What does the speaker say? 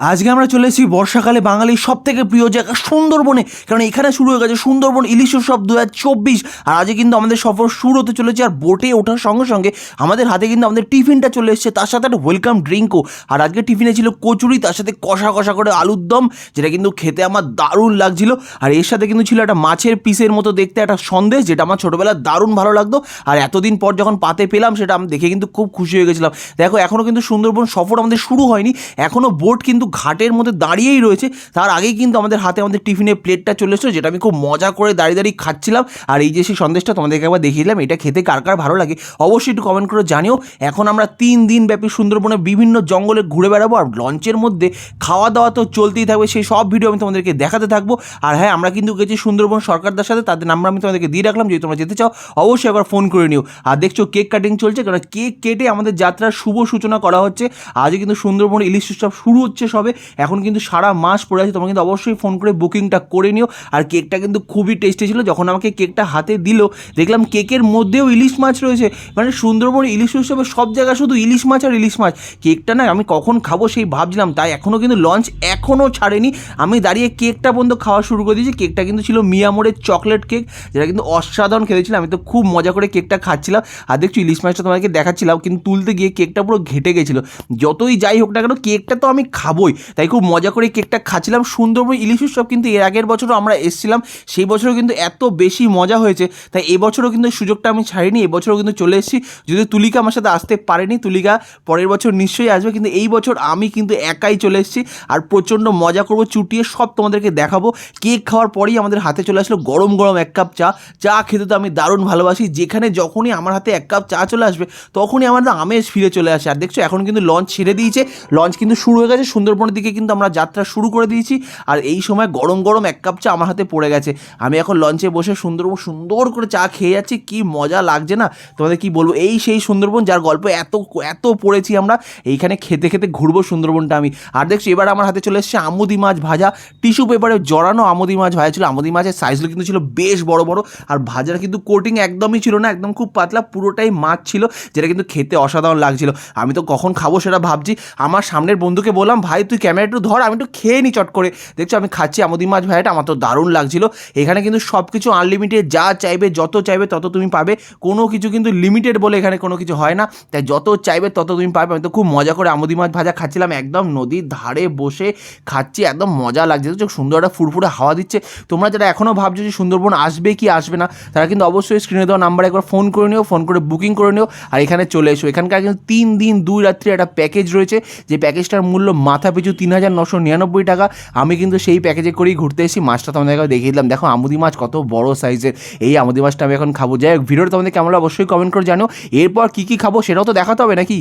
আজকে আমরা চলে এসেছি বর্ষাকালে বাঙালির সব থেকে প্রিয় জায়গা সুন্দরবনে। কারণ এখানে শুরু হয়ে গেছে সুন্দরবন ইলিশ উৎসব দু হাজার চব্বিশ। আর আজকে কিন্তু আমাদের সফর শুরু হতে চলেছে আর বোটে ওঠার সঙ্গে সঙ্গে আমাদের হাতে কিন্তু আমাদের টিফিনটা চলে এসেছে, তার সাথে একটা ওয়েলকাম ড্রিঙ্কও আর আজকে টিফিনে ছিল কচুরি, তার সাথে কষা কষা করে আলুর দম, যেটা কিন্তু খেতে আমার দারুণ লাগছিল। আর এর সাথে কিন্তু ছিল একটা মাছের পিসের মতো দেখতে একটা সন্দেশ, যেটা আমার ছোটোবেলায় দারুণ ভালো লাগতো। আর এতদিন পর যখন পাতে পেলাম, সেটা আমি দেখে কিন্তু খুব খুশি হয়ে গেছিলাম। দেখো এখনও কিন্তু সুন্দরবন সফর আমাদের শুরু হয়নি। এখনও বোট কিন্তু ঘাটের মধ্যে দাঁড়িয়েই রয়েছে। তার আগেই কিন্তু আমাদের হাতে আমাদের টিফিনের প্লেটটা চলে এসেছিল, যেটা আমি খুব মজা করে দাঁড়িয়ে দাঁড়িয়ে খাচ্ছিলাম। আর এই যে সেই সন্দেশটা তোমাদেরকে একবার দেখিয়ে দিলাম, এটা খেতে কার কার ভালো লাগে অবশ্যই একটু কমেন্ট করে জানিও। এখন আমরা তিন দিন ব্যাপী সুন্দরবনে বিভিন্ন জঙ্গলে ঘুরে বেড়াবো, আর লঞ্চের মধ্যে খাওয়া দাওয়া তো চলতেই থাকবে, সেই সব ভিডিও আমি তোমাদেরকে দেখাতে থাকব। আর হ্যাঁ আমরা কিন্তু গেছি সুন্দরবন সরকারদার সাথে, তাদের নাম্বার আমি তোমাদেরকে দিয়ে রাখলাম, যদি তোমরা যেতে চাও, অবশ্যই একবার ফোন করে নিও। আর দেখছ কেক কাটিং চলছে কারণ কেক কেটে আমাদের যাত্রার শুভ সূচনা করা হচ্ছে। আজকে কিন্তু সুন্দরবন ইলিশ উৎসব শুরু হচ্ছে সবে এখন কিন্তু সারা মাস পড়ে আছে, তোমরা কিন্তু অবশ্যই ফোন করে বুকিংটা করে নিও। আর কেকটা কিন্তু খুবই টেস্টি ছিল, যখন আমাকে কেকটা হাতে দিল, দেখলাম কেকের মধ্যেও ইলিশ মাছ রয়েছে। মানে সুন্দরবন ইলিশ উৎসবে সব জায়গায় শুধু ইলিশ মাছ আর ইলিশ মাছ। কেকটা না, আমি কখন খাব সেই ভাবছিলাম, তাই এখনও কিন্তু লঞ্চ এখনও ছাড়েনি। আমি দাঁড়িয়ে কেকটা পর্যন্ত খাওয়া শুরু করে দিয়েছি। কেকটা কিন্তু ছিল মিয়ামোড়ের চকলেট কেক যেটা কিন্তু অসাধারণ খেতেছিলাম আমি তো খুব মজা করে কেকটা খাচ্ছিলাম। আর দেখছি, ইলিশ মাছটা তোমাকে দেখাচ্ছিলাম, কিন্তু তুলতে গিয়ে কেকটা পুরো ঘেটে গেছিল। যতই যাই হোক না কেন কেকটা তো আমি খাবোই তাই খুব মজা করে কেকটা খাচ্ছিলাম। সুন্দরবন ইলিশ উৎসব কিন্তু এর আগের বছরও আমরা এসেছিলাম। সেই বছরও কিন্তু এত বেশি মজা হয়েছে। তাই এবছরও কিন্তু সুযোগটা আমি ছাড়িনি। এবছরও কিন্তু চলে এসেছি। যদি তুলিকা আমার সাথে আসতে পারেনি, তুলিকা পরের বছর নিশ্চয়ই আসবে। কিন্তু এই বছর আমি কিন্তু একাই চলে এসেছি। আর প্রচণ্ড মজা করব, চুটিয়ে সব তোমাদেরকে দেখাবো। কেক খাওয়ার পরেই আমাদের হাতে চলে আসলো গরম গরম এক কাপ চা। চা খেতে তো আমি দারুণ ভালোবাসি। যেখানে যখনই আমার হাতে এক কাপ চা চলে আসবে, তখনই আমার আমেজ ফিরে চলে আসে। আর দেখছ, এখন কিন্তু লঞ্চ ছেড়ে দিয়েছে। লঞ্চ কিন্তু শুরু হয়ে গেছে সুন্দরবনের দিকে কিন্তু আমরা যাত্রা শুরু করে দিয়েছি। আর এই সময় গরম গরম এক কাপ চা আমার হাতে পড়ে গেছে। আমি এখন লঞ্চে বসে সুন্দরবন সুন্দর করে চা খেয়ে যাচ্ছি। কি মজা লাগছে না? তোমাদের কি বলব? এই সেই সুন্দরবন যার গল্প এত এত পড়েছি আমরা, এইখানে খেতে খেতে ঘুরবো সুন্দরবনটা আমি। আর দেখছি, এবার আমার হাতে চলে এসেছে আমুদি মাছ ভাজা। টিস্যু পেপারে জড়ানো আমুদি মাছ ভাজা ছিল। আমুদি মাছের সাইজগুলো কিন্তু ছিল বেশ বড় বড়। আর ভাজার কিন্তু কোটিং একদমই ছিল না, একদম খুব পাতলা, পুরোটাই মাছ ছিল, যেটা কিন্তু খেতে অসাধারণ লাগছিল। আমি তো কখন খাব সেটা ভাবছি। আমার সামনের বন্ধুকে বললাম, ভাই তুই ক্যামেরা একটু ধর, আমি একটু খেয়ে নি চট করে। দেখছ, আমি খাচ্ছি আমুদি মাছ ভাইটা আমার তো দারুণ লাগছিল। এখানে কিন্তু সব কিছু আনলিমিটেড যা চাইবে, যত চাইবে, তত তুমি পাবে। কোনো কিছু কিন্তু লিমিটেড বলে এখানে কোনো কিছু হয় না। তাই যত চাইবে, তত তুমি পাবে। আমি তো খুব মজা করে আমুদি মাছ ভাজা খাচ্ছিলাম একদম নদীর ধারে বসে খাচ্ছি, একদম মজা লাগছে। দেখছ, সুন্দর একটা ফুরফুরে হাওয়া দিচ্ছে। তোমরা যারা এখনও ভাবছ যে সুন্দরবন আসবে কি আসবে না, তারা কিন্তু অবশ্যই স্ক্রিনে দেওয়া নাম্বারে একবার ফোন করে নিও ফোন করে বুকিং করে নিও। আর এখানে চলে এসো। এখানকার কিন্তু তিন দিন, দুই রাত্রি একটা প্যাকেজ রয়েছে। যে প্যাকেজটার মূল্য মাথা পিছু তিন হাজার নশো নিরানব্বই টাকা। আমি কিন্তু সেই প্যাকেজে করেই ঘুরতে এসেছি। মাছটা তোমাদেরকে দেখিয়ে দিলাম। দেখো, আমুদি মাছ কত বড় সাইজের। এই আমুদি মাছটা আমি এখন খাব। যাই হোক, ভিডিওটা তোমাদের কেমন অবশ্যই কমেন্ট করে জানো এরপর কী কী খাব সেটাও তো দেখাতে হবে নাকি?